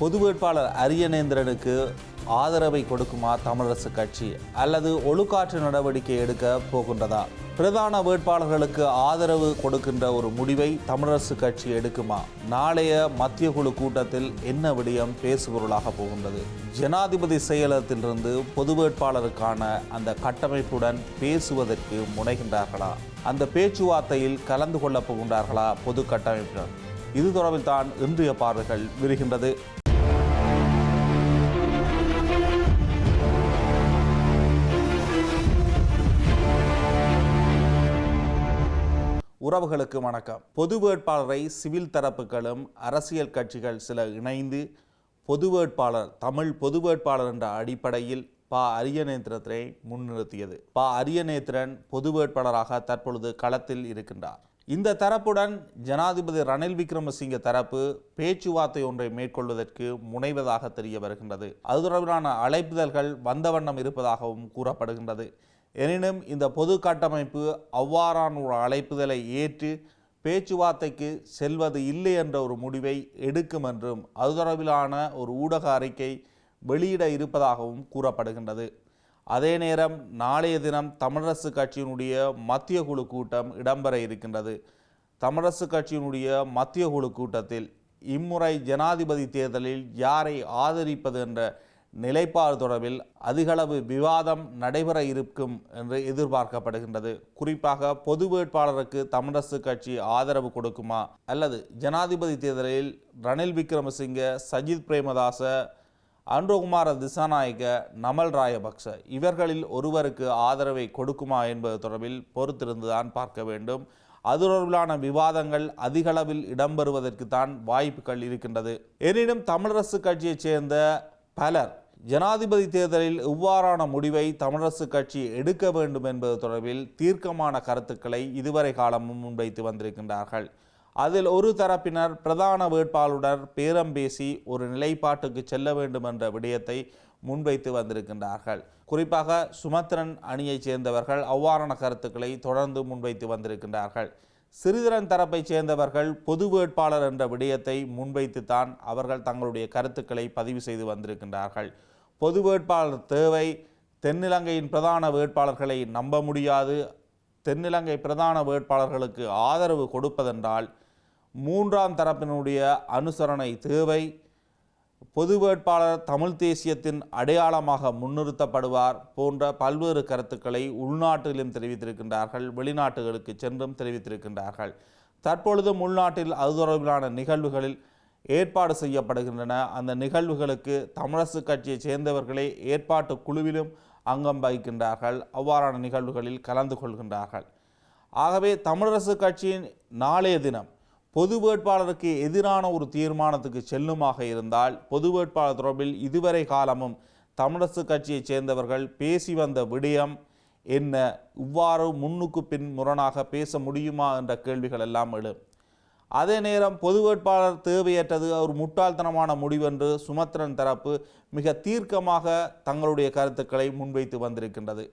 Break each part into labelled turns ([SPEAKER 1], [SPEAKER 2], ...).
[SPEAKER 1] பொது வேட்பாளர் அரியநேந்திரனுக்கு ஆதரவை கொடுக்குமா தமிழரசு கட்சி அல்லது ஒழுக்காற்று நடவடிக்கை எடுக்க போகின்றதா பிரதான வேட்பாளர்களுக்கு ஆதரவு கொடுக்கின்ற ஒரு முடிவை தமிழரசு கட்சி எடுக்குமா நாளைய மத்திய குழு கூட்டத்தில் என்ன விடயம் பேசுபொருளாக போகின்றது ஜனாதிபதி செயலகத்திலிருந்து பொது வேட்பாளருக்கான அந்த கட்டமைப்புடன் பேசுவதற்கு முனைகின்றார்களா அந்த பேச்சுவார்த்தையில் கலந்து கொள்ளப் போகின்றார்களா பொது கட்டமைப்பினர் இது தொடர்பில் தான் இன்றைய பார்வைகள் விரிகின்றது உறவுகளுக்கு வணக்கம் பொது வேட்பாளரை சிவில் தரப்புகளும் அரசியல் கட்சிகள் சில இணைந்து பொது வேட்பாளர் தமிழ் பொது வேட்பாளர் என்ற அடிப்படையில் பா அரியநேத்திரத்தினை முன்னிறுத்தியது பா அரியநேத்திரன் பொது வேட்பாளராக தற்பொழுது களத்தில் இருக்கின்றார் இந்த தரப்புடன் ஜனாதிபதி ரணில் விக்ரமசிங்க தரப்பு பேச்சுவார்த்தை ஒன்றை மேற்கொள்வதற்கு முனைவதாக தெரிய வருகின்றது அது தொடர்பிலான அழைப்புதல்கள் வந்த வண்ணம் இருப்பதாகவும் கூறப்படுகின்றது எனினும் இந்த பொது கட்டமைப்பு அவ்வாறான ஒரு அழைப்புதலை ஏற்று பேச்சுவார்த்தைக்கு செல்வது இல்லை என்ற ஒரு முடிவை எடுக்கும் என்றும் அது தொடர்பிலான ஒரு ஊடக அறிக்கை வெளியிட இருப்பதாகவும் கூறப்படுகின்றது அதே நேரம் நாளைய தினம் தமிழரசு கட்சியினுடைய மத்திய குழு கூட்டம் இடம்பெற இருக்கின்றது தமிழரசு கட்சியினுடைய மத்திய குழு கூட்டத்தில் இம்முறை ஜனாதிபதி தேர்தலில் யாரை ஆதரிப்பது என்ற நிலைப்பாடு தொடர்பில் அதிகளவு விவாதம் நடைபெற இருக்கும் என்று எதிர்பார்க்கப்படுகின்றது குறிப்பாக பொது வேட்பாளருக்கு தமிழரசு கட்சி ஆதரவு கொடுக்குமா அல்லது ஜனாதிபதி தேர்தலில் ரணில் விக்ரமசிங்க சஜித் பிரேமதாச அன்றுகுமார திசாநாயக்க நமல் ராயபக்ச இவர்களில் ஒருவருக்கு ஆதரவை கொடுக்குமா என்பது தொடர்பில் பொறுத்திருந்துதான் பார்க்க வேண்டும் அது தொடர்பிலான விவாதங்கள் அதிகளவில் இடம்பெறுவதற்குத்தான் வாய்ப்புகள் இருக்கின்றது எனினும் தமிழரசு கட்சியைச் சேர்ந்த பலர் ஜனாதிபதி தேர்தலில் இவ்வாறான முடிவை தமிழரசு கட்சி எடுக்க வேண்டும் என்பது தொடர்பில் தீர்க்கமான கருத்துக்களை இதுவரை காலமும் முன்வைத்து வந்திருக்கின்றார்கள் அதில் ஒரு தரப்பினர் பிரதான வேட்பாளருடன் பேரம் பேசி ஒரு நிலைப்பாட்டுக்கு செல்ல வேண்டும் என்ற விடயத்தை முன்வைத்து வந்திருக்கின்றார்கள் குறிப்பாக சுமத்திரன் அணியைச் சேர்ந்தவர்கள் அவ்வாறான கருத்துக்களை தொடர்ந்து முன்வைத்து வந்திருக்கின்றார்கள் சிறிதரன் தரப்பைச் சேர்ந்தவர்கள் பொது வேட்பாளர் என்ற விடயத்தை முன்வைத்துத்தான் அவர்கள் தங்களுடைய கருத்துக்களை பதிவு செய்து வந்திருக்கின்றார்கள் பொது வேட்பாளர் தேவை தென்னிலங்கையின் பிரதான வேட்பாளர்களை நம்ப முடியாது தென்னிலங்கை பிரதான வேட்பாளர்களுக்கு ஆதரவு கொடுப்பதென்றால் மூன்றாம் தரப்பினுடைய அனுசரணை தேவை பொது வேட்பாளர் தமிழ் தேசியத்தின் அடையாளமாக முன்னிறுத்தப்படுவார் போன்ற பல்வேறு கருத்துக்களை உள்நாட்டிலும் தெரிவித்திருக்கின்றார்கள் வெளிநாட்டுகளுக்கு சென்றும் தெரிவித்திருக்கின்றார்கள் தற்பொழுது உள்நாட்டில் அது தொடர்பிலான நிகழ்வுகளில் ஏற்பாடு செய்யப்படுகின்றன அந்த நிகழ்வுகளுக்கு தமிழரசு கட்சியைச் சேர்ந்தவர்களே ஏற்பாட்டு குழுவிலும் அங்கம் வகிக்கின்றார்கள் அவ்வாறான நிகழ்வுகளில் கலந்து கொள்கின்றார்கள் ஆகவே தமிழரசு கட்சியின் நாளைய தினம் பொது வேட்பாளருக்கு எதிரான ஒரு தீர்மானத்துக்கு செல்லுமாக இருந்தால் பொது வேட்பாளர் தொடர்பில் இதுவரை காலமும் தமிழரசு கட்சியைச் சேர்ந்தவர்கள் பேசி வந்த விடயம் என்ன இவ்வாறு முன்னுக்கு பின் முரணாக பேச முடியுமா என்ற கேள்விகள் எல்லாம் எழும் அதே நேரம் பொது வேட்பாளர் தேவையற்றது ஒரு முட்டாள்தனமான முடிவென்று சுமத்ரன் தரப்பு மிக தீர்க்கமாக தங்களுடைய கருத்துக்களை முன்வைத்து வந்திருக்கின்றது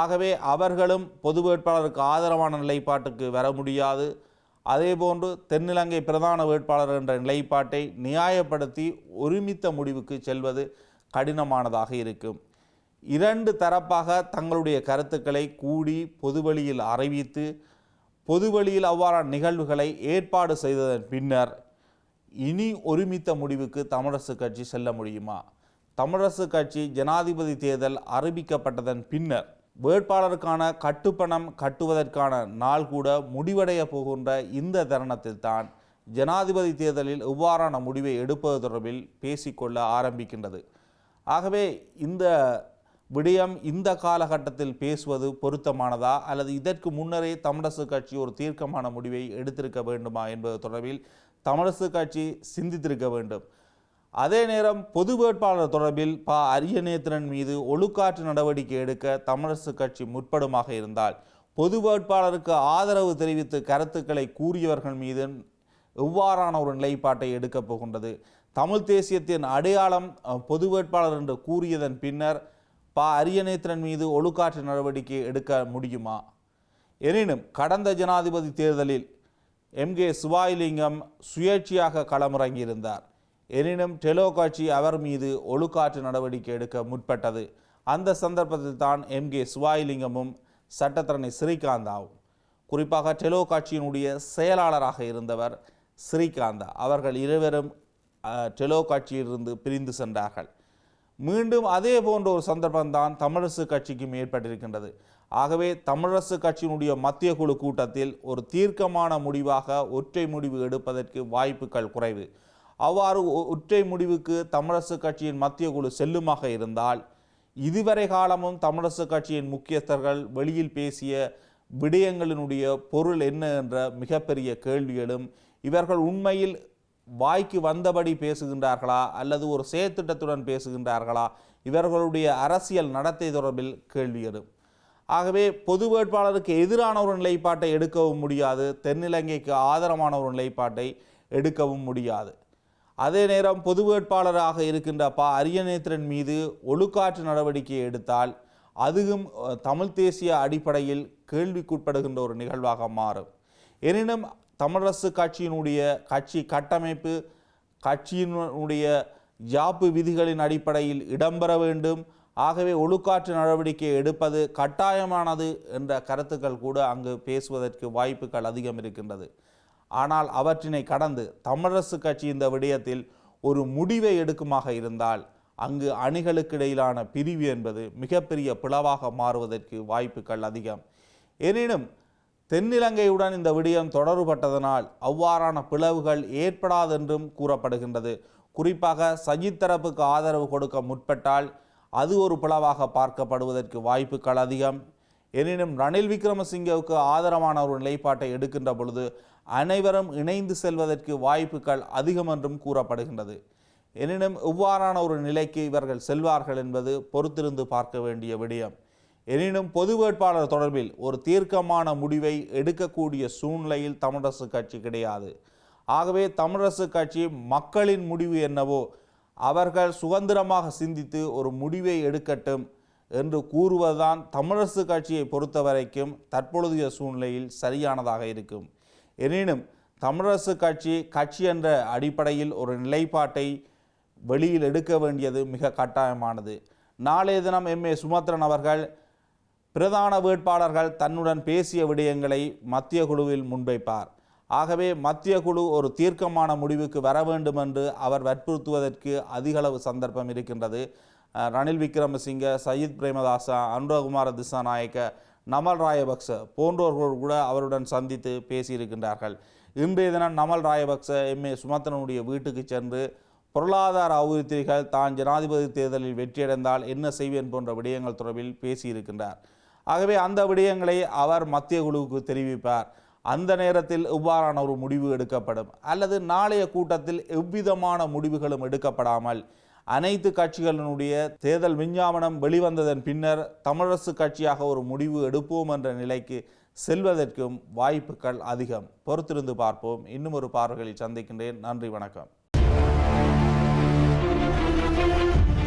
[SPEAKER 1] ஆகவே அவர்களும் பொது வேட்பாளருக்கு ஆதரவான நிலைப்பாட்டுக்கு வர முடியாது அதேபோன்று தென்னிலங்கை பிரதான வேட்பாளர் என்ற நிலைப்பாட்டை நியாயப்படுத்தி ஒருமித்த முடிவுக்கு செல்வது கடினமானதாக இருக்கும் இரண்டு தரப்பாக தங்களுடைய கருத்துக்களை கூடி பொதுவெளியில் அறிவித்து பொதுவெளியில் அவ்வாறான நிகழ்வுகளை ஏற்பாடு செய்ததன் பின்னர் இனி ஒருமித்த முடிவுக்கு தமிழரசு கட்சி செல்ல முடியுமா தமிழரசு கட்சி ஜனாதிபதி தேர்தல் அறிவிக்கப்பட்டதன் பின்னர் வேட்பாளருக்கான கட்டுப்பணம் கட்டுவதற்கான நாள் கூட முடிவடைய போகின்ற இந்த தருணத்தில்தான் ஜனாதிபதி தேர்தலில் எவ்வாறான முடிவை எடுப்பது தொடர்பில் பேசிக்கொள்ள ஆரம்பிக்கின்றது ஆகவே இந்த விடயம் இந்த காலகட்டத்தில் பேசுவது பொருத்தமானதா அல்லது இதற்கு முன்னரே தமிழரசு கட்சி ஒரு தீர்க்கமான முடிவை எடுத்திருக்க வேண்டுமா என்பது தொடர்பில் தமிழரசு கட்சி சிந்தித்திருக்க வேண்டும் அதே நேரம் பொது வேட்பாளர் தொடர்பில் ப அரியநேத்திரன் மீது ஒழுக்காற்று நடவடிக்கை எடுக்க தமிழரசு கட்சி முற்படுமாக இருந்தால் பொது வேட்பாளருக்கு ஆதரவு தெரிவித்து கருத்துக்களை கூறியவர்கள் மீது எவ்வாறான ஒரு நிலைப்பாட்டை எடுக்கப் போகின்றது தமிழ் தேசியத்தின் அடையாளம் பொது வேட்பாளர் என்று கூறியதன் பின்னர் பா அரியநேத்திரன் மீது ஒழுக்காற்று நடவடிக்கை எடுக்க முடியுமா எனினும் கடந்த ஜனாதிபதி தேர்தலில் எம் கே சிவாயிலிங்கம் சுயேட்சையாக களமிறங்கியிருந்தார் எனினும் டெலோ காட்சி அவர் மீது ஒழுக்காற்று நடவடிக்கை எடுக்க முற்பட்டது அந்த சந்தர்ப்பத்தில் தான் எம் கே சிவாயிலிங்கமும் சட்டத்தரணி ஸ்ரீகாந்தாவும் குறிப்பாக டெலோ காட்சியினுடைய செயலாளராக இருந்தவர் ஸ்ரீகாந்தா அவர்கள் இருவரும் டெலோ காட்சியிலிருந்து பிரிந்து சென்றார்கள் மீண்டும் அதே போன்ற ஒரு சந்தர்ப்பம்தான் தமிழரசு கட்சிக்கும் ஏற்பட்டிருக்கின்றது ஆகவே தமிழரசு கட்சியினுடைய மத்திய குழு கூட்டத்தில் ஒரு தீர்க்கமான முடிவாக ஒற்றை முடிவு எடுப்பதற்கு வாய்ப்புகள் குறைவு அவ்வாறு ஒற்றை முடிவுக்கு தமிழரசு கட்சியின் மத்திய குழு செல்லுமாக இருந்தால் இதுவரை காலமும் தமிழரசு கட்சியின் முக்கியஸ்தர்கள் வெளியில் பேசிய விடயங்களினுடைய பொருள் என்ன என்ற மிகப்பெரிய கேள்விகளும் இவர்கள் உண்மையில் வாய்க்கு வந்தபடி பேசுகின்றார்களா அல்லது ஒரு சேத்திட்டத்துடன் பேசுகின்றார்களா இவர்களுடைய அரசியல் நடத்தை தொடர்பில் கேள்வி எழும் ஆகவே பொது வேட்பாளருக்கு எதிரான ஒரு நிலைப்பாட்டை எடுக்கவும் முடியாது தென்னிலங்கைக்கு ஆதரவான ஒரு நிலைப்பாட்டை எடுக்கவும் முடியாது அதே நேரம் பொது வேட்பாளராக இருக்கின்ற பா அரியநேத்திரன் மீது ஒழுக்காற்று நடவடிக்கையை எடுத்தால் அதுவும் தமிழ்த் தேசிய அடிப்படையில் கேள்விக்குட்படுகின்ற ஒரு நிகழ்வாக மாறும் எனினும் தமிழரசு கட்சியினுடைய கட்சி கட்டமைப்பு கட்சியினுடைய யாப்பு விதிகளின் அடிப்படையில் இடம்பெற வேண்டும் ஆகவே ஒழுக்காற்று நடவடிக்கை எடுப்பது கட்டாயமானது என்ற கருத்துக்கள் கூட அங்கு பேசுவதற்கு வாய்ப்புகள் அதிகம் இருக்கின்றது ஆனால் அவற்றினை கடந்து தமிழரசு கட்சி இந்த விடயத்தில் ஒரு முடிவை எடுக்குமாக இருந்தால் அங்கு அணிகளுக்கு இடையிலான பிரிவு என்பது மிகப்பெரிய பிளவாக மாறுவதற்கு வாய்ப்புகள் அதிகம் எனினும் தென்னிலங்கையுடன் இந்த விடயம் தொடர்பட்டதனால் அவ்வாறான பிளவுகள் ஏற்படாதென்றும் கூறப்படுகின்றது குறிப்பாக சஜித் தரப்புக்கு ஆதரவு கொடுக்க முற்பட்டால் அது ஒரு பிளவாக பார்க்கப்படுவதற்கு வாய்ப்புகள் அதிகம் எனினும் ரணில் விக்ரமசிங்கவுக்கு ஆதரவான ஒரு நிலைப்பாட்டை எடுக்கின்ற பொழுது அனைவரும் இணைந்து செல்வதற்கு வாய்ப்புகள் அதிகம் என்றும் கூறப்படுகின்றது எனினும் இவ்வாறான ஒரு நிலைக்கு இவர்கள் செல்வார்கள் என்பது பொறுத்திருந்து பார்க்க வேண்டிய விடயம் எனினும் பொது வேட்பாளர் தொடர்பில் ஒரு தீர்க்கமான முடிவை எடுக்கக்கூடிய சூழ்நிலையில் தமிழரசு கட்சி கிடையாது ஆகவே தமிழரசு கட்சி மக்களின் முடிவு என்னவோ அவர்கள் சுதந்திரமாக சிந்தித்து ஒரு முடிவை எடுக்கட்டும் என்று கூறுவதுதான் தமிழரசு கட்சியை பொறுத்த வரைக்கும் தற்பொழுதைய சூழ்நிலையில் சரியானதாக இருக்கும் எனினும் தமிழரசு கட்சி கட்சி என்ற அடிப்படையில் ஒரு நிலைப்பாட்டை வெளியில் எடுக்க வேண்டியது மிக கட்டாயமானது நாளைய தினம் எம் ஏ சுமத்ரன் அவர்கள் பிரதான வேட்பாளர்கள் தன்னுடன் பேசிய விடயங்களை மத்திய குழுவில் முன்வைப்பார் ஆகவே மத்திய குழு ஒரு தீர்க்கமான முடிவுக்கு வர வேண்டும் என்று அவர் வற்புறுத்துவதற்கு அதிகளவு சந்தர்ப்பம் இருக்கின்றது ரணில் விக்ரமசிங்க சயித் பிரேமதாசா அனுரகுமார திசாநாயக்க நமல் ராயபக்ச போன்றோர்கள் கூட அவருடன் சந்தித்து பேசியிருக்கின்றார்கள் இன்றைய தினம் நமல் ராயபக்ச எம்ஏ சுமத்தனுடைய வீட்டுக்கு சென்று பொருளாதார அபிவிருத்திகள் தான் ஜனாதிபதி தேர்தலில் வெற்றியடைந்தால் என்ன செய்வேன் போன்ற விடயங்கள் தொடர்பில் பேசியிருக்கின்றார் ஆகவே அந்த விடயங்களை அவர் மத்திய குழுவுக்கு தெரிவிப்பார் அந்த நேரத்தில் இவ்வாறான ஒரு முடிவு எடுக்கப்படும் அல்லது நாளைய கூட்டத்தில் எவ்விதமான முடிவுகளும் எடுக்கப்படாமல் அனைத்து கட்சிகளினுடைய தேர்தல் விஞ்ஞாபனம் வெளிவந்ததன் பின்னர் தமிழரசு கட்சியாக ஒரு முடிவு எடுப்போம் என்ற நிலைக்கு செல்வதற்கும் வாய்ப்புகள் அதிகம் பொறுத்திருந்து பார்ப்போம் இன்னும் ஒரு பார்வையில் சந்திக்கின்றேன் நன்றி வணக்கம்